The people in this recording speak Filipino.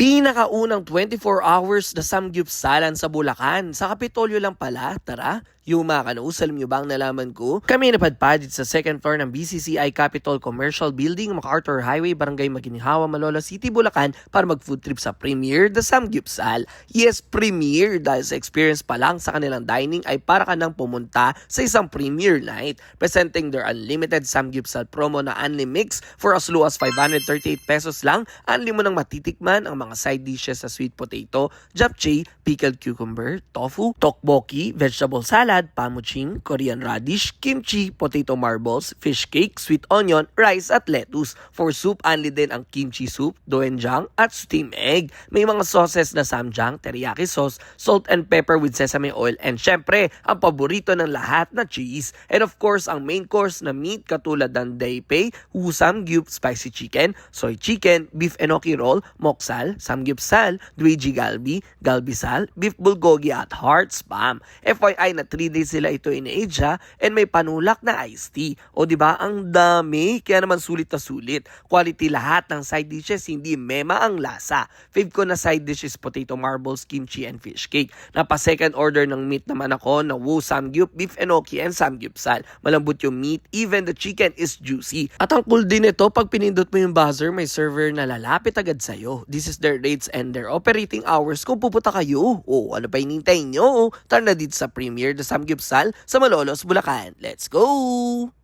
Pinakaunang 24 hours na samgyupsalan sa Bulacan. Sa Kapitolyo lang pala, tara. Yung mga kanus, alam nyo ba ang nalaman ko? Kami napadpad sa second floor ng BCCI Capitol Commercial Building, MacArthur Highway, Barangay Maginhawa, Malolos City, Bulacan para mag-food trip sa Premier The Samgyupsal. Yes, Premier dahil sa experience pa lang sa kanilang dining ay para ka nang pumunta sa isang Premier Night. Presenting their unlimited Samgyupsal promo na Unli Mix for as low as 538 pesos lang. Unli mo nang matitikman ang mga side dishes sa sweet potato, japchae, pickled cucumber, tofu, tteokbokki, vegetable salad, pamuching, Korean radish, kimchi, potato marbles, fish cake, sweet onion, rice at lettuce. For soup, unli din ang kimchi soup, doenjang at steam egg. May mga sauces na samjang, teriyaki sauce, salt and pepper with sesame oil, and syempre, ang paborito ng lahat na cheese. And of course, ang main course na meat katulad ng daipei, husam gyup spicy chicken, soy chicken, beef enoki roll, moksal, samgyupsal, dweji galbi, galbisal, beef bulgogi at heart spam. FYI na 3 days sila ito in-age ha, and may panulak na iced tea. O di ba ang dami, kaya naman sulit na sulit. Quality lahat ng side dishes, hindi mema ang lasa. Fave ko na side dish is potato marbles, kimchi, and fish cake. Napa second order ng meat naman ako na wu samgyup, beef enoki, and samgyupsal. Malambot yung meat, even the chicken is juicy. At ang cool din ito, pag pinindot mo yung buzzer, may server na lalapit agad sa'yo. This is their rates and their operating hours kung pupunta kayo. O ano pa hinintay nyo? Tara na dito sa Premier the Samgyupsal sa Malolos, Bulacan. Let's go!